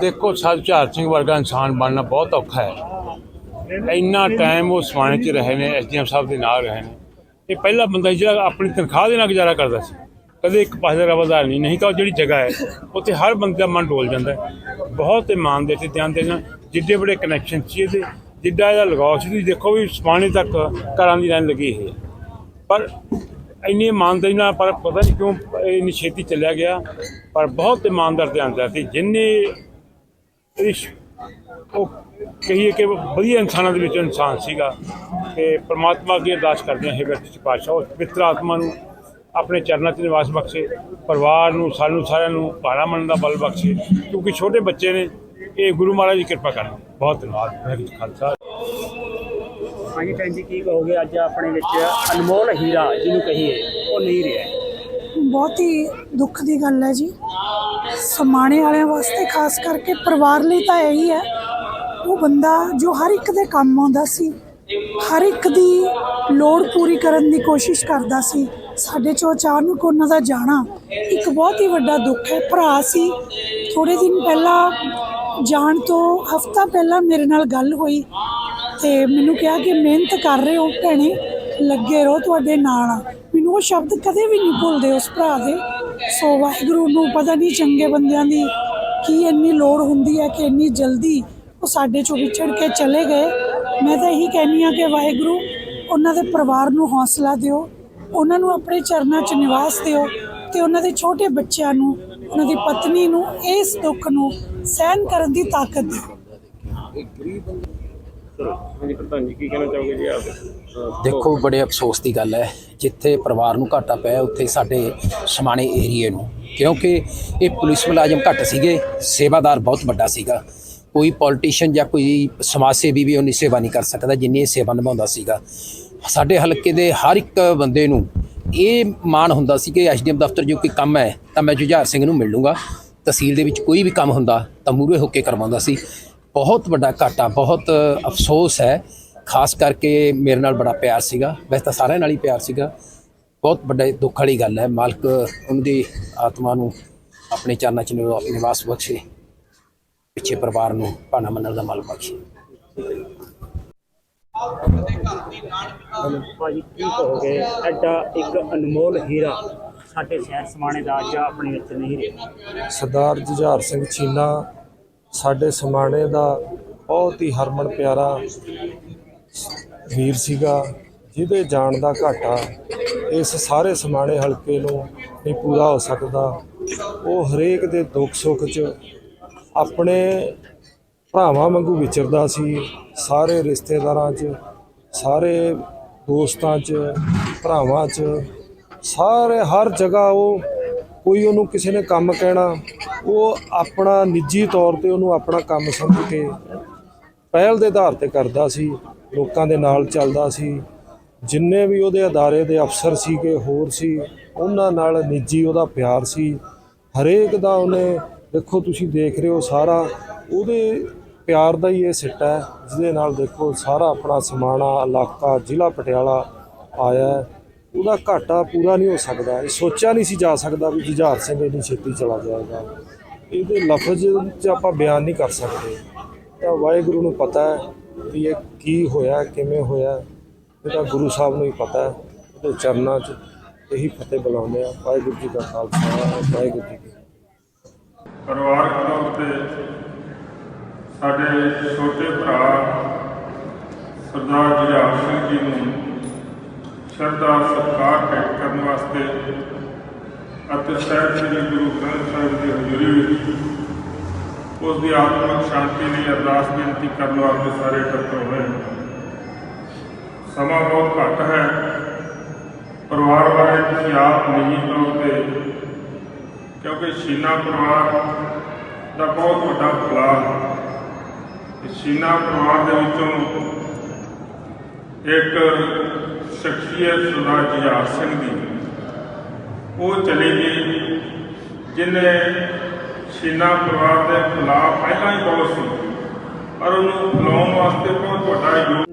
ਦੇਖੋ ਸ਼ਰਧਾਂਜਲੀ ਸਮਾਗਮ ਸਿੰਘ ਵਰਗਾ ਇਨਸਾਨ ਬਣਨਾ ਬਹੁਤ ਔਖਾ ਹੈ। ਇੰਨਾ ਟਾਈਮ ਉਹ ਸਵਾਣੇ 'ਚ ਰਹੇ ਨੇ, ਐਸਡੀਐਮ ਸਾਹਿਬ ਦੇ ਨਾਲ ਰਹੇ ਨੇ। ਇਹ ਪਹਿਲਾ ਬੰਦਾ ਜਿਹੜਾ ਆਪਣੀ ਤਨਖਾਹ ਦੇ ਨਾਲ ਗੁਜ਼ਾਰਾ ਕਰਦਾ ਸੀ। ਕਦੇ ਇੱਕ ਪਾਸੇ ਦਾ ਵਧਾ ਨਹੀਂ ਨਹੀਂ ਤਾਂ ਜਿਹੜੀ ਜਗ੍ਹਾ ਹੈ, ਉੱਥੇ ਹਰ ਬੰਦੇ ਦਾ ਮਨ ਡੋਲ ਜਾਂਦਾ ਹੈ। ਬਹੁਤ ਇਮਾਨਦਾਰੀ ਤੇ ਧਿਆਨ ਦੇਣਾ, ਜਿੱਡੇ ਬੜੇ ਕਨੈਕਸ਼ਨ ਸੀ ਇਹਦੇ, ਜਿੱਡਾ ਇਹਦਾ ਲਗਾਓ ਸੀ, ਤੁਸੀਂ ਦੇਖੋ ਵੀ ਸਮਾਣੇ ਤੱਕ ਘਰਾਂ ਦੀ ਲਾਈਨ ਲੱਗੀ ਹੈ। ਪਰ ਇੰਨੀ ਇਮਾਨਦਾਰੀ ਨਾਲ, ਪਰ ਪਤਾ ਨਹੀਂ ਕਿਉਂ ਇਹ ਇੰਨੀ ਛੇਤੀ ਚੱਲਿਆ ਗਿਆ, ਪਰ ਬਹੁਤ ਇਮਾਨਦਾਰ ਤੇ ਆਂਦਾ ਸੀ। ਜਿੰਨੇ ਉਹ ਕਹੀਏ ਕਿ ਵਧੀਆ ਇਨਸਾਨਾਂ ਦੇ ਵਿੱਚ ਇਨਸਾਨ ਸੀਗਾ ਤੇ ਪ੍ਰਮਾਤਮਾ ਅੱਗੇ ਅਰਦਾਸ ਕਰਦੇ ਹਾਂ, ਹੇ ਵਿੱਚ ਪਾਤਸ਼ਾਹ ਉਸ ਪਵਿੱਤਰ ਆਤਮਾ ਨੂੰ ਆਪਣੇ ਚਰਨਾਂ 'ਚ ਨਿਵਾਸ ਬਖਸ਼ੇ, ਪਰਿਵਾਰ ਨੂੰ, ਸਾਨੂੰ ਸਾਰਿਆਂ ਨੂੰ ਭਾਰਾ ਮੰਨਣ ਦਾ ਬਲ ਬਖਸ਼ੇ, ਕਿਉਂਕਿ ਛੋਟੇ ਬੱਚੇ ਨੇ, ਇਹ ਗੁਰੂ ਮਹਾਰਾਜ ਦੀ ਕਿਰਪਾ ਕਰਨ। ਬਹੁਤ ਧੰਨਵਾਦ, ਵਾਹਿਗੁਰੂ ਖਾਲਸਾ। ਹਾਂਜੀ ਭੈਣ ਜੀ, ਕੀ ਕਹੋਗੇ? ਅੱਜ ਆਪਣੇ ਵਿੱਚ ਅਨਮੋਲ ਹੀਰਾ ਜਿਹਨੂੰ ਕਹੀਏ, ਉਹ ਨਹੀਂ ਰਿਹਾ। ਬਹੁਤ ਹੀ ਦੁੱਖ ਦੀ ਗੱਲ ਹੈ ਜੀ। ਸਮਾਣੇ ਵਾਲਿਆਂ ਵਾਸਤੇ ਖਾਸ ਕਰਕੇ ਪਰਿਵਾਰ ਲਈ ਤਾਂ ਇਹੀ ਹੈ। ਉਹ ਬੰਦਾ ਜੋ ਹਰ ਇੱਕ ਦੇ ਕੰਮ ਆਉਂਦਾ ਸੀ, ਹਰ ਇੱਕ ਦੀ ਲੋੜ ਪੂਰੀ ਕਰਨ ਦੀ ਕੋਸ਼ਿਸ਼ ਕਰਦਾ ਸੀ, ਸਾਡੇ ਚੋਂ ਅਚਾਨਕ ਉਹਨਾਂ ਦਾ ਜਾਣਾ ਇੱਕ ਬਹੁਤ ਹੀ ਵੱਡਾ ਦੁੱਖ ਹੈ। ਭਰਾ ਸੀ ਥੋੜੇ ਦਿਨ ਪਹਿਲਾਂ ਜਾਣ ਤੋਂ ਹਫਤਾ ਪਹਿਲਾਂ ਮੇਰੇ ਨਾਲ ਗੱਲ ਹੋਈ। ਤੇ ਮੈਨੂੰ ਕਿਹਾ ਕਿ ਮਿਹਨਤ ਕਰ ਰਹੇ ਹੋ ਭੈਣੇ, ਲੱਗੇ ਰਹੋ ਤੁਹਾਡੇ ਨਾਲ ਆ। ਮੈਨੂੰ ਉਹ ਸ਼ਬਦ ਕਦੇ ਵੀ ਨਹੀਂ ਭੁੱਲਦੇ ਉਸ ਭਰਾ ਦੇ। ਸੋ ਵਾਹਿਗੁਰੂ ਨੂੰ ਪਤਾ ਨਹੀਂ ਚੰਗੇ ਬੰਦਿਆਂ ਦੀ ਕੀ ਇੰਨੀ ਲੋੜ ਹੁੰਦੀ ਹੈ ਕਿ ਇੰਨੀ ਜਲਦੀ ਉਹ ਸਾਡੇ ਚੋਂ ਵਿਛੜ ਕੇ ਚਲੇ ਗਏ। ਮੈਂ ਤਾਂ ਇਹੀ ਕਹਿੰਦੀ ਆ ਕਿ ਵਾਹਿਗੁਰੂ, ਉਹਨਾਂ ਦੇ ਪਰਿਵਾਰ ਨੂੰ ਹੌਸਲਾ ਦਿਓ, ਉਹਨਾਂ ਨੂੰ ਆਪਣੇ ਚਰਨਾਂ 'ਚ ਨਿਵਾਸ ਦਿਓ ਤੇ ਉਹਨਾਂ ਦੇ ਛੋਟੇ ਬੱਚਿਆਂ ਨੂੰ, ਉਹਨਾਂ ਦੀ ਪਤਨੀ ਨੂੰ, ਇਸ ਦੁੱਖ ਨੂੰ ਸਹਿਨ ਕਰਨ ਦੀ ਤਾਕਤ ਦਿਓ। ਹਾਂਜੀ, ਪ੍ਰਧਾਨ ਜੀ, ਕੀ ਕਹਿਣਾ ਚਾਹੋਗੇ ਜੀ ਆਪ? ਦੇਖੋ, ਬੜੇ ਅਫਸੋਸ ਦੀ ਗੱਲ ਹੈ। ਜਿੱਥੇ ਪਰਿਵਾਰ ਨੂੰ ਘਾਟਾ ਪਿਆ ਉੱਥੇ ਸਾਡੇ ਸਮਾਣੇ ਏਰੀਏ ਨੂੰ। ਕਿਉਂਕਿ ਇਹ ਪੁਲਿਸ ਮੁਲਾਜ਼ਮ ਘੱਟ ਸੀਗੇ, ਸੇਵਾਦਾਰ ਬਹੁਤ ਵੱਡਾ ਸੀਗਾ। ਕੋਈ ਪੋਲੀਟੀਸ਼ੀਅਨ ਜਾਂ ਕੋਈ ਸਮਾਜ ਸੇਵੀ ਵੀ ਉਨੀ ਸੇਵਾ ਨਹੀਂ ਕਰ ਸਕਦਾ, ਜਿੰਨੀ ਇਹ ਸੇਵਾ ਨਿਭਾਉਂਦਾ ਸੀਗਾ। ਸਾਡੇ ਹਲਕੇ ਦੇ ਹਰ ਇੱਕ ਬੰਦੇ ਨੂੰ ਇਹ ਮਾਣ ਹੁੰਦਾ ਸੀ ਕਿ ਐਸਡੀਐਮ ਦਫ਼ਤਰ ਜੋ ਕੋਈ ਕੰਮ ਹੈ, ਤਾਂ ਮੈਂ ਜੁਝਾਰ ਸਿੰਘ ਨੂੰ ਮਿਲ ਲੂੰਗਾ। ਤਹਿਸੀਲ ਦੇ ਵਿੱਚ ਕੋਈ ਵੀ ਕੰਮ ਹੁੰਦਾ, ਤਾਂ ਮੂਰੇ ਹੋ ਕੇ ਕਰਵਾਉਂਦਾ ਸੀ। ਬਹੁਤ ਵੱਡਾ ਘਾਟਾ ਬਹੁਤ ਅਫਸੋਸ ਹੈ। ਖਾਸ ਕਰਕੇ ਮੇਰੇ ਨਾਲ ਬੜਾ ਪਿਆਰ ਸੀਗਾ। ਵੈਸੇ ਤਾਂ ਸਾਰਿਆਂ ਨਾਲ ਹੀ ਪਿਆਰ ਸੀਗਾ। ਬਹੁਤ ਵੱਡਾ ਦੁੱਖ ਵਾਲੀ ਗੱਲ ਹੈ। ਮਾਲਕ ਉਹਨਾਂ ਦੀ ਆਤਮਾ ਨੂੰ ਆਪਣੇ ਚਰਨਾਂ 'ਚ ਨਿਵਾ- ਨਿਵਾਸ ਬਖਸ਼ੇ। ਪਿੱਛੇ ਪਰਿਵਾਰ ਨੂੰ ਭਾਣਾ ਮੰਨਣ ਦਾ ਮਲ ਬਖਸ਼ੇ। ਭਾਜੀ ਕੀ ਕਹੋਗੇ? ਐਡਾ ਇੱਕ ਅਨਮੋਲ ਹੀਰਾ ਸਾਡੇ ਸ਼ਹਿਰ ਸਮਾਣੇ ਦਾ ਅੱਜ ਆਪਣੇ ਵਿੱਚ ਨਹੀਂ ਰਿਹਾ। ਸਰਦਾਰ ਜੁਝਾਰ ਸਿੰਘ ਚੀਨਾ ਸਾਡੇ ਸਮਾਣੇ ਦਾ ਬਹੁਤ ਹੀ ਹਰਮਨ ਪਿਆਰਾ ਵੀਰ ਸੀਗਾ, ਜਿਹਦੇ ਜਾਣ ਦਾ ਘਾਟਾ ਇਸ ਸਾਰੇ ਸਮਾਣੇ ਹਲਕੇ ਨੂੰ ਨਹੀਂ ਪੂਰਾ ਹੋ ਸਕਦਾ। ਉਹ ਹਰੇਕ ਦੇ ਦੁੱਖ ਸੁੱਖ 'ਚ ਆਪਣੇ ਭਰਾਵਾਂ ਵਾਂਗੂ ਵਿਚਰਦਾ ਸੀ, ਸਾਰੇ ਰਿਸ਼ਤੇਦਾਰਾਂ 'ਚ, ਸਾਰੇ ਦੋਸਤਾਂ 'ਚ, ਭਰਾਵਾਂ 'ਚ, ਸਾਰੇ ਹਰ ਜਗ੍ਹਾ ਉਹ ਕੋਈ ਉਹਨੂੰ ਕਿਸੇ ਨੇ ਕੰਮ ਕਹਿਣਾ ਉਹ ਆਪਣਾ ਨਿੱਜੀ ਤੌਰ ਤੇ ਉਹਨੂੰ ਆਪਣਾ ਕੰਮ ਸਮਝ ਕੇ ਪਹਿਲ ਦੇ ਆਧਾਰ ਤੇ ਕਰਦਾ ਸੀ, ਲੋਕਾਂ ਦੇ ਨਾਲ ਚੱਲਦਾ ਸੀ। ਜਿੰਨੇ ਵੀ ਉਹਦੇ ਅਦਾਰੇ ਦੇ ਅਫਸਰ ਸੀਗੇ, ਹੋਰ ਸੀ, ਉਹਨਾਂ ਨਾਲ ਨਿੱਜੀ ਉਹਦਾ ਪਿਆਰ ਸੀ। ਹਰੇਕ ਦਾ ਉਹਨੇ, ਦੇਖੋ ਤੁਸੀਂ ਦੇਖ ਰਹੇ ਹੋ ਸਾਰਾ, ਉਹਦੇ ਪਿਆਰ ਦਾ ਹੀ ਇਹ ਸਿੱਟਾ ਹੈ, ਜਿਹਦੇ ਨਾਲ ਦੇਖੋ ਸਾਰਾ ਆਪਣਾ ਸਮਾਣਾ ਇਲਾਕਾ ਜ਼ਿਲ੍ਹਾ ਪਟਿਆਲਾ ਆਇਆ ਉਹਦਾ ਘਾਟਾ ਪੂਰਾ ਨਹੀਂ ਹੋ ਸਕਦਾ। ਇਹ ਸੋਚਿਆ ਨਹੀਂ ਸੀ ਜਾ ਸਕਦਾ ਵੀ ਜੁਝਾਰ ਸਿੰਘ ਇੰਨੀ ਛੇਤੀ ਚਲਾ ਜਾਏਗਾ। ਇਹਦੇ ਲਫ਼ਜ਼ 'ਚ ਆਪਾਂ ਬਿਆਨ ਨਹੀਂ ਕਰ ਸਕਦੇ। ਤਾਂ ਵਾਹਿਗੁਰੂ ਨੂੰ ਪਤਾ ਹੈ ਵੀ ਇਹ ਕੀ ਹੋਇਆ, ਕਿਵੇਂ ਹੋਇਆ। ਇਹ ਤਾਂ ਗੁਰੂ ਸਾਹਿਬ ਨੂੰ ਹੀ ਪਤਾ ਹੈ। ਉਹਦੇ ਚਰਨਾਂ 'ਚ ਇਹੀ ਫਤਿਹ ਬੁਲਾਉਂਦੇ ਆ। ਵਾਹਿਗੁਰੂ ਜੀ ਦਾ ਖਾਲਸਾ, ਵਾਹਿਗੁਰੂ ਜੀ ਕੀ ਪਰਿਵਾਰਕ ਤੌਰ ਤੇ ਸਾਡੇ ਛੋਟੇ ਭਰਾ ਸਰਦਾਰ ਜੁਝਾਰ ਸਿੰਘ ਜੀ ਨੂੰ ਸ਼ਰਧਾ ਸਤਿਕਾਰ ਭੇਟ ਕਰਨ ਵਾਸਤੇ ਅਤੇ ਸਾਹਿਬ ਸ੍ਰੀ ਗੁਰੂ ਗ੍ਰੰਥ ਸਾਹਿਬ ਦੀ ਹਜ਼ੂਰੀ ਵਿੱਚ ਉਸ ਦੀ ਆਤਮਿਕ ਸ਼ਾਂਤੀ ਲਈ ਅਰਦਾਸ ਬੇਨਤੀ ਕਰਨ ਵਾਸਤੇ ਸਾਰੇ ਇਕੱਤਰ ਹੋਏ ਸਮਾਂ ਬਹੁਤ ਘੱਟ ਹੈ। ਪਰਿਵਾਰ ਬਾਰੇ ਤੁਸੀਂ ਆਪ ਨਹੀਂ ਤੌਰ ਤੇ ਕਿਉਂਕਿ ਸ਼ੀਨਾ ਪਰਿਵਾਰ ਦਾ ਬਹੁਤ ਵੱਡਾ ਫਲਾਹ ਸ਼ੀਨਾ ਪਰਿਵਾਰ ਦੇ ਵਿੱਚੋਂ ਇੱਕ ਸ਼ਖਸੀਅਤ ਸਰਦਾਰ ਜੁਝਾਰ ਸਿੰਘ ਦੀ। ਉਹ ਚਲੀ ਗਈ ਜਿਨੇ ਸ਼ੀਨਾ ਪਰਿਵਾਰ ਦੇ ਖਿਲਾਫ ਪਹਿਲਾਂ ਹੀ ਬਹੁਤ ਸੀ, ਪਰ ਉਹਨੂੰ ਫਲਾਉਣ ਵਾਸਤੇ ਬਹੁਤ ਵੱਡਾ ਯੋਗ